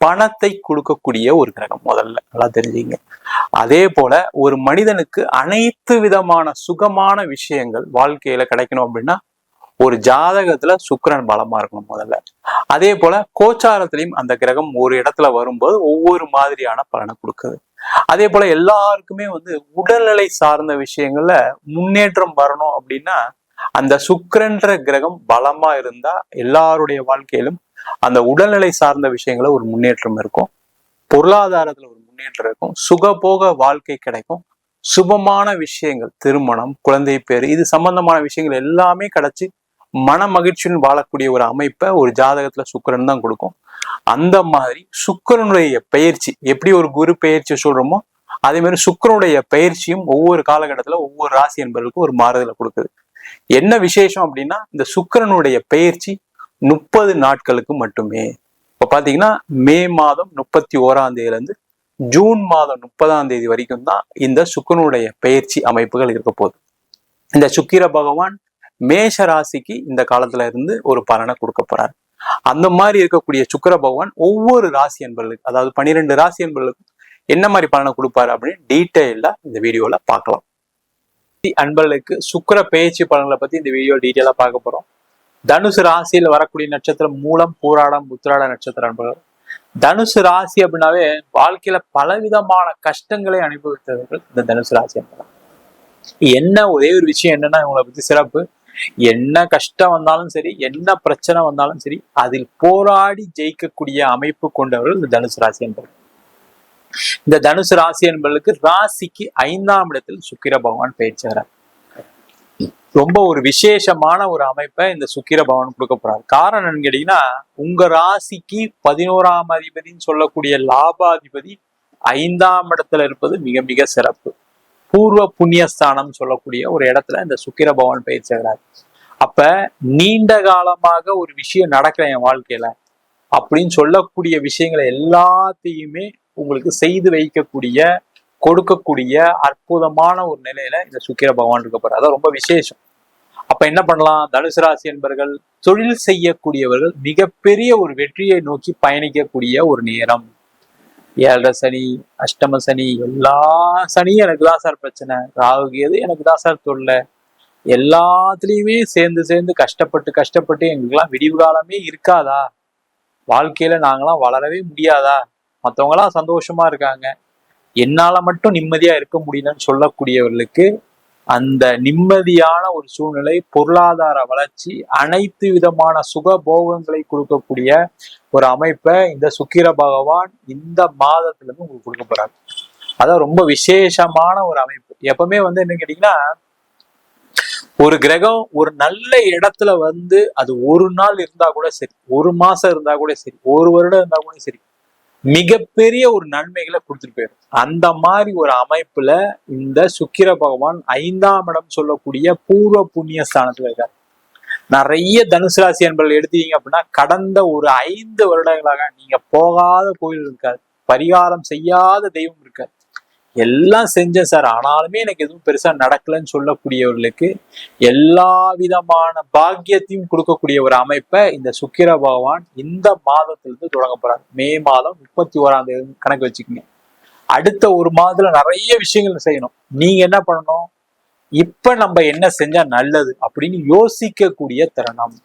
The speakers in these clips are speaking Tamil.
பணத்தை கொடுக்கக்கூடிய ஒரு கிரகம் முதல்ல. நல்லா தெரிஞ்சுங்க. அதே போல ஒரு மனிதனுக்கு அனைத்து விதமான சுகமான விஷயங்கள் வாழ்க்கையில கிடைக்கணும் அப்படின்னா ஒரு ஜாதகத்துல சுக்கரன் பலமா இருக்கணும் முதல்ல. அதே போல கோச்சாரத்திலையும் அந்த கிரகம் ஒரு இடத்துல வரும்போது ஒவ்வொரு மாதிரியான பலனை கொடுக்குது. அதே போல எல்லாருக்குமே வந்து உடல்நிலை சார்ந்த விஷயங்கள்ல முன்னேற்றம் வரணும் அப்படின்னா அந்த சுக்கரன்ற கிரகம் பலமா இருந்தா எல்லாருடைய வாழ்க்கையிலும் அந்த உடல்நிலை சார்ந்த விஷயங்கள ஒரு முன்னேற்றம் இருக்கும். பொருளாதாரத்துல ஒரு முன்னேற்றம் இருக்கும். சுகபோக வாழ்க்கை கிடைக்கும். சுபமான விஷயங்கள் திருமணம் குழந்தை பேர் இது சம்பந்தமான விஷயங்கள் எல்லாமே கிடைச்சி மன மகிழ்ச்சியுடன் வாழக்கூடிய ஒரு அமைப்பை ஒரு ஜாதகத்துல சுக்கரன் தான் கொடுக்கும். அந்த மாதிரி சுக்கிரனுடைய பயிற்சி எப்படி ஒரு குரு பயிற்சி சொல்றோமோ அதே மாதிரி சுக்கிரனுடைய பயிற்சியும் ஒவ்வொரு காலகட்டத்துல ஒவ்வொரு ராசி என்பவர்களுக்கும் ஒரு மாறுதலை கொடுக்குது. என்ன விசேஷம் அப்படின்னா இந்த சுக்கிரனுடைய பயிற்சி முப்பது நாட்களுக்கு மட்டுமே. இப்ப பாத்தீங்கன்னா மே மாதம் முப்பத்தி ஓராம் தேதியில இருந்து ஜூன் மாதம் முப்பதாம் தேதி வரைக்கும் தான் இந்த சுக்கரனுடைய பயிற்சி அமைப்புகள் இருக்க போகுது. இந்த சுக்கிர பகவான் மேஷ ராசிக்கு இந்த காலத்துல இருந்து ஒரு பலனை கொடுக்க போறாரு. அந்த மாதிரி இருக்கக்கூடிய சுக்கிர பகவான் ஒவ்வொரு ராசி என்பர்களுக்கு அதாவது பன்னிரெண்டு ராசி என்பர்களுக்கும் என்ன மாதிரி பலனை கொடுப்பாரு அப்படின்னு டீட்டெயிலா இந்த வீடியோல பார்க்கலாம். அன்பர்களுக்கு சுக்கிர பேச்சு பலன்களை பத்தி இந்த வீடியோ டீட்டெயிலா பார்க்க போறோம். தனுசு ராசியில் வரக்கூடிய நட்சத்திரம் மூலம் பூராடம் உத்திராட நட்சத்திரம் அன்பர்கள். தனுசு ராசி அப்படின்னாவே வாழ்க்கையில பலவிதமான கஷ்டங்களை அனுபவித்தவர்கள் இந்த தனுசு ராசி என்பது என்ன ஒரே ஒரு விஷயம் என்னன்னா இவங்களை பத்தி சிறப்பு. என்ன கஷ்டம் வந்தாலும் சரி என்ன பிரச்சனை வந்தாலும் சரி அதில் போராடி ஜெயிக்கக்கூடிய அமைப்பு கொண்டவர்கள் இந்த தனுசு ராசி என்பது இந்த தனுசு ராசி என்பவர்களுக்கு ராசிக்கு ஐந்தாம் இடத்தில் சுக்கிர பகவான் பயிற்சியாகிறார் ரொம்ப ஒரு விசேஷமான ஒரு அமைப்பை இந்த சுக்கிர பவன் கொடுக்க போறாரு. காரணம் என்னன்னு கேட்டீங்கன்னா உங்க ராசிக்கு பதினோராம் அதிபதினு சொல்லக்கூடிய லாபாதிபதி ஐந்தாம் இடத்துல இருப்பது மிக மிக சிறப்பு. பூர்வ புண்ணியஸ்தானம் சொல்லக்கூடிய ஒரு இடத்துல இந்த சுக்கிர பவன் பயிற்சிகிறார் அப்ப நீண்ட காலமாக ஒரு விஷயம் நடக்கல என் வாழ்க்கையில அப்படின்னு சொல்லக்கூடிய விஷயங்களை எல்லாத்தையுமே உங்களுக்கு செய்து வைக்கக்கூடிய கொடுக்கக்கூடிய அற்புதமான ஒரு நிலையில இந்த சுக்கிர பகவான் இருக்க போறாரு. அதான் ரொம்ப விசேஷம். அப்ப என்ன பண்ணலாம்? தனுசு ராசி என்பர்கள் தொழில் செய்யக்கூடியவர்கள் மிகப்பெரிய ஒரு வெற்றியை நோக்கி பயணிக்கக்கூடிய ஒரு நேரம். ஏழரை சனி அஷ்டம சனி எல்லா சனியும் எனக்கு தான் சார் பிரச்சனை. ராகுகியது எனக்கு தான் சார் தொல்லை. எல்லாத்துலேயுமே சேர்ந்து சேர்ந்து கஷ்டப்பட்டு கஷ்டப்பட்டு எங்களுக்கெல்லாம் விடிவு காலமே இருக்காதா? வாழ்க்கையில நாங்களாம் வளரவே முடியாதா? மற்றவங்களாம் சந்தோஷமா இருக்காங்க. என்னால மட்டும் நிம்மதியா இருக்க முடியலன்னு சொல்லக்கூடியவர்களுக்கு அந்த நிம்மதியான ஒரு சூழ்நிலை பொருளாதார வளர்ச்சி அனைத்து விதமான சுக போகங்களை கொடுக்கக்கூடிய ஒரு அமைப்பை இந்த சுக்கிர பகவான் இந்த மாதத்துல இருந்து உங்களுக்கு கொடுக்க போறாரு. அதான் ரொம்ப விசேஷமான ஒரு அமைப்பு. எப்பவுமே வந்து என்ன கேட்டீங்கன்னா ஒரு கிரகம் ஒரு நல்ல இடத்துல வந்து அது ஒரு நாள் இருந்தா கூட சரி ஒரு மாசம் இருந்தா கூட சரி ஒரு வருடம் இருந்தா கூட சரி மிகப்பெரிய ஒரு நன்மைகளை கொடுத்துட்டு போயிடும் அந்த மாதிரி ஒரு அமைப்புல இந்த சுக்கிர பகவான் ஐந்தாம் இடம் சொல்லக்கூடிய பூர்வ புண்ணிய ஸ்தானத்துல இருக்காரு. நிறைய தனுசு ராசி என்பர்கள் எடுத்தீங்க அப்படின்னா கடந்த ஒரு ஐந்து வருடங்களாக நீங்க போகாத கோயில் இருக்காது பரிகாரம் செய்யாத தெய்வம் இருக்காது எல்லாம் செஞ்சேன் சார். ஆனாலுமே எனக்கு எதுவும் பெருசா நடக்கலன்னு சொல்லக்கூடியவர்களுக்கு எல்லா விதமான பாக்கியத்தையும் கொடுக்கக்கூடிய ஒரு அமைப்பை இந்த சுக்கிர பகவான் இந்த மாதத்திலிருந்து தொடங்க போறாரு. மே மாதம் முப்பத்தி ஓராம் தேதி கணக்கு வச்சுக்கோங்க. அடுத்த ஒரு மாதத்துல நிறைய விஷயங்கள் செய்யணும். நீங்க என்ன பண்ணணும்? இப்ப நம்ம என்ன செஞ்சா நல்லது அப்படின்னு யோசிக்கக்கூடிய தருணம்.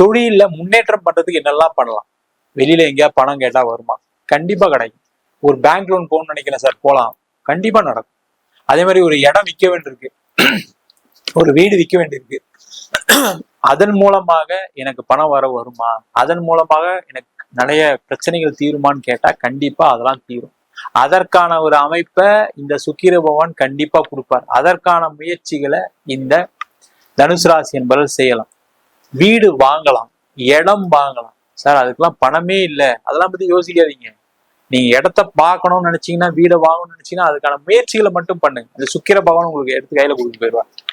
தொழில முன்னேற்றம் பண்றதுக்கு என்னெல்லாம் பண்ணலாம்? வெளியில எங்கேயா பணம் கேட்டா வருமா? கண்டிப்பா கிடைக்கும். ஒரு பேங்க் லோன் போகணும்னு நினைக்கிறேன் சார். போலாம். கண்டிப்பா நடக்கும். அதே மாதிரி ஒரு இடம் விற்க வேண்டியிருக்கு. ஒரு வீடு விற்க வேண்டியிருக்கு. அதன் மூலமாக எனக்கு பணம் வர வருமா? அதன் மூலமாக எனக்கு நிறைய பிரச்சனைகள் தீருமான்னு கேட்டா கண்டிப்பா அதெல்லாம் தீரும். அதற்கான ஒரு அமைப்பை இந்த சுக்கிர பகவான் கண்டிப்பா கொடுப்பார். அதற்கான முயற்சிகளை இந்த தனுசு ராசி என்பவர்கள் செய்யலாம். வீடு வாங்கலாம் இடம் வாங்கலாம். சார் அதுக்கெல்லாம் பணமே இல்லை. அதெல்லாம் பத்தி யோசிக்காதீங்க. நீங்க இடத்த பார்க்கணும்னு நினைச்சீங்கன்னா வீடை வாங்கணும்னு நினைச்சீங்கன்னா அதுக்கான முயற்சிகளை மட்டும் பண்ணுங்க. இந்த சுக்கிர பகவான் உங்களுக்கு எடுத்து கையில கொடுத்து போயிடுவாங்க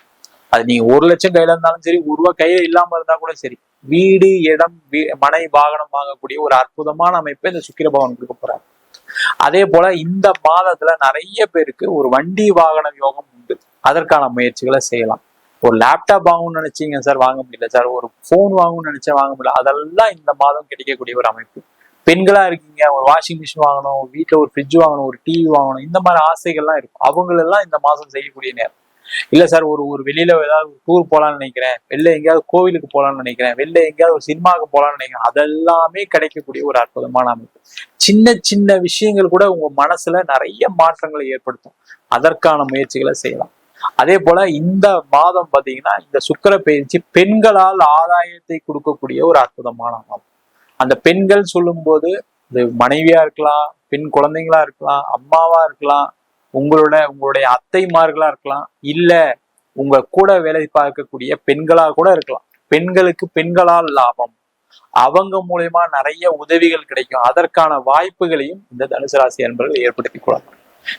அது நீங்க ஒரு லட்சம் கையில இருந்தாலும் சரி ஒரு ரூபா கையில இல்லாம இருந்தா கூட சரி. வீடு இடம் வீ- மனை வாகனம் வாங்கக்கூடிய ஒரு அற்புதமான அமைப்பை இந்த சுக்கிர பகவான் கொடுக்க போறாரு. அதே போல இந்த மாதத்துல நிறைய பேருக்கு ஒரு வண்டி வாகனம் யோகம் உண்டு. அதற்கான முயற்சிகளை செய்யலாம். ஒரு லேப்டாப் வாங்கணும்னு நினைச்சீங்க சார் வாங்க முடியல சார். ஒரு ஃபோன் வாங்கணும்னு நினைச்சா வாங்க முடியல. அதெல்லாம் இந்த மாதம் கிடைக்கக்கூடிய ஒரு அமைப்பு. பெண்களா இருக்கீங்க ஒரு வாஷிங் மிஷின் வாங்கணும் வீட்டுல ஒரு ஃப்ரிட்ஜ் வாங்கணும் ஒரு டிவி வாங்கணும் இந்த மாதிரி ஆசைகள்லாம் இருக்கும். அவங்களெல்லாம் இந்த மாதம் செய்யக்கூடிய நேரம். இல்ல சார் ஒரு ஒரு வெளியில ஏதாவது டூர் போலான்னு நினைக்கிறேன். வெளில எங்கேயாவது கோவிலுக்கு போலான்னு நினைக்கிறேன். வெளில எங்கேயாவது ஒரு சினிமாவுக்கு போலான்னு நினைக்கிறேன். அதெல்லாமே கிடைக்கக்கூடிய ஒரு அற்புதமான அமைப்பு. சின்ன சின்ன விஷயங்கள் கூட உங்க மனசுல நிறைய மாற்றங்களை ஏற்படுத்தும். அதற்கான முயற்சிகளை செய்யலாம். அதே போல இந்த மாதம் பாத்தீங்கன்னா இந்த சுக்கர பயிற்சி பெண்களால் ஆதாயத்தை கொடுக்கக்கூடிய ஒரு அற்புதமான அமைப்பு அந்த பெண்கள் சொல்லும்போது இது மனைவியா இருக்கலாம் பெண் குழந்தைங்களா இருக்கலாம் அம்மாவா இருக்கலாம் உங்களோட உங்களுடைய அத்தைமார்களா இருக்கலாம் இல்ல உங்க கூட வேலை பார்க்கக்கூடிய பெண்களா கூட இருக்கலாம். பெண்களுக்கு பெண்களால் லாபம். அவங்க மூலயமா நிறைய உதவிகள் கிடைக்கும். அதற்கான வாய்ப்புகளையும் இந்த தனுசு ராசி அன்பர்கள் ஏற்படுத்தி கொள்ளலாம்.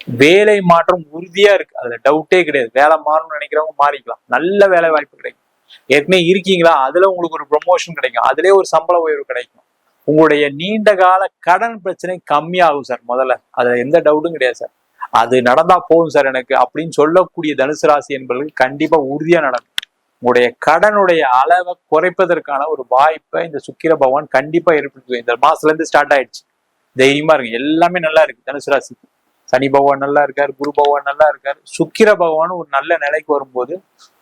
வேலை மாற்றம் உறுதியா இருக்கு. அதுல டவுட்டே கிடையாது. வேலை மாறணும்னு நினைக்கிறவங்க மாறிக்கலாம். நல்ல வேலை வாய்ப்பு கிடைக்கும். ஏற்கனவே இருக்கீங்களா? அதுல உங்களுக்கு ஒரு ப்ரொமோஷன் கிடைக்கும். அதுலயே ஒரு சம்பள உயர்வு கிடைக்கும். உங்களுடைய நீண்ட கால கடன் பிரச்சனை கம்மியாகும் சார் முதல்ல. அதுல எந்த டவுட்டும் கிடையாது சார். அது நடந்தா போதும் சார் எனக்கு. அப்படின்னு சொல்லக்கூடிய தனுசு ராசி என்பவர்களுக்கு கண்டிப்பா உறுதியா நடக்கும். உங்களுடைய கடனுடைய அளவை குறைப்பதற்கான ஒரு வாய்ப்பை இந்த சுக்கிர பகவான் கண்டிப்பா ஏற்படுத்துவேன் இந்த மாசத்துல இருந்து ஸ்டார்ட் ஆயிடுச்சு. தைரியமா இருக்கு எல்லாமே நல்லா இருக்கு. தனுசு ராசிக்கு. சனி பகவான் நல்லா இருக்கார் குரு பகவான் நல்லா இருக்கார். சுக்கிர பகவான் ஒரு நல்ல நிலைக்கு வரும்போது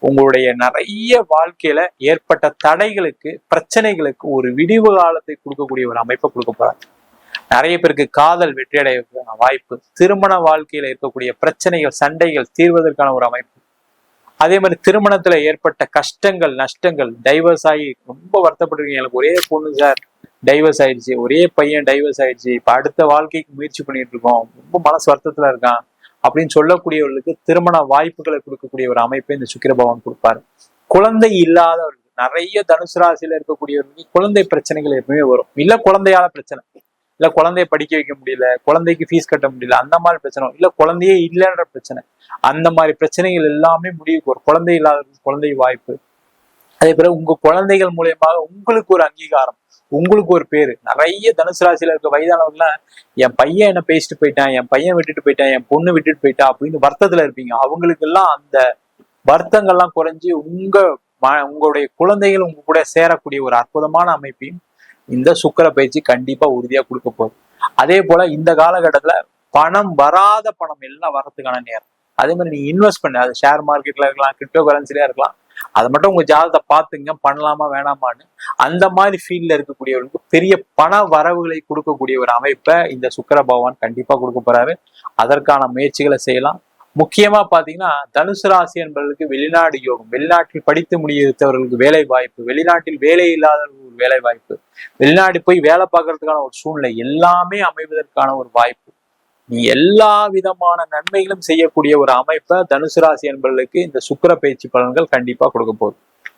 உங்களுடைய நிறைய வாழ்க்கையில ஏற்பட்ட தடைகளுக்கு பிரச்சனைகளுக்கு ஒரு விடிவு காலத்தை கொடுக்கக்கூடிய ஒரு அமைப்பை கொடுக்க போறாங்க. நிறைய பேருக்கு காதல் வெற்றியடைய வாய்ப்பு திருமண வாழ்க்கையில இருக்கக்கூடிய பிரச்சனைகள் சண்டைகள் தீர்வதற்கான ஒரு அமைப்பு. அதே மாதிரி திருமணத்துல ஏற்பட்ட கஷ்டங்கள் நஷ்டங்கள் டைவர்ஸ் ஆகி ரொம்ப வருத்தப்பட்டிருக்கீங்க. எனக்கு ஒரே பொண்ணு சார் டைவர்ஸ் ஆயிடுச்சு. ஒரே பையன் டைவர்ஸ் ஆயிடுச்சு. இப்ப அடுத்த வாழ்க்கைக்கு முயற்சி பண்ணிட்டு இருக்கோம். ரொம்ப மனசு வருத்தத்துல இருக்கான் அப்படின்னு சொல்லக்கூடியவர்களுக்கு திருமண வாய்ப்புகளை கொடுக்கக்கூடிய ஒரு அமைப்பை இந்த சுக்கிர பகவான் கொடுப்பாரு. குழந்தை இல்லாதவர்கள் நிறைய தனுசு ராசியில இருக்கக்கூடியவர்களுக்கு குழந்தை பிரச்சனைகள் எப்பவுமே வரும். இல்ல குழந்தையால பிரச்சனை. இல்ல குழந்தைய படிக்க வைக்க முடியல. குழந்தைக்கு ஃபீஸ் கட்ட முடியல. அந்த மாதிரி பிரச்சனை இல்ல குழந்தையே இல்லைன்ற பிரச்சனை. அந்த மாதிரி பிரச்சனைகள் எல்லாமே முடிவுக்கு வரும். குழந்தை இல்லாதவர்களுக்கு குழந்தை வாய்ப்பு. அதே போல உங்க குழந்தைகள் மூலியமாக உங்களுக்கு ஒரு அங்கீகாரம். உங்களுக்கு ஒரு பேரு. நிறைய தனுசு ராசியில இருக்க வயதானவர்கள்லாம் என் பையன் என்ன பேசிட்டு போயிட்டான் என் பையன் விட்டுட்டு போயிட்டான் என் பொண்ணு விட்டுட்டு போயிட்டா அப்படின்னு வருத்தத்துல இருப்பீங்க. அவங்களுக்கு எல்லாம் அந்த வருத்தங்கள்லாம் குறைஞ்சு உங்க ம- உங்களுடைய குழந்தைகள் உங்க கூட சேரக்கூடிய ஒரு அற்புதமான அமைப்பையும் இந்த சுக்கர பயிற்சி கண்டிப்பா உறுதியா கொடுக்க போகுது. அதே போல இந்த காலகட்டத்துல பணம் வராத பணம் எல்லாம் வரத்துக்கான நேரம். அதே மாதிரி நீங்க இன்வெஸ்ட் பண்ண. அது ஷேர் மார்க்கெட்ல இருக்கலாம் கிரிப்டோ கரன்சில இருக்கலாம். அதை மட்டும் உங்க ஜாதகத்தை பார்த்துங்க பண்ணலாமா வேணாமான்னு. அந்த மாதிரி ஃபீல்ட்ல இருக்கக்கூடியவர்களுக்கு பெரிய பண வரவுகளை கொடுக்கக்கூடிய ஒரு அமைப்பை இந்த சுக்கர பகவான் கண்டிப்பா கொடுக்க போறாரு. அதற்கான முயற்சிகளை செய்யலாம். முக்கியமா பாத்தீங்கன்னா தனுசு ராசி என்பவர்களுக்கு வெளிநாடு யோகம் வெளிநாட்டில் படித்து முடித்தவர்களுக்கு வேலை வாய்ப்பு வெளிநாட்டில் வேலை இல்லாதவர்களுக்கு ஒரு வேலை வாய்ப்பு வெளிநாடு போய் வேலை பார்க்கறதுக்கான ஒரு சூழ்நிலை எல்லாமே அமைவதற்கான ஒரு வாய்ப்பு. எல்லா விதமான நன்மைகளும் செய்யக்கூடிய ஒரு அமைப்பை தனுசு ராசி என்பவர்களுக்கு இந்த சுக்கிர பயிற்சி பலன்கள் கண்டிப்பா கொடுக்க போகுது.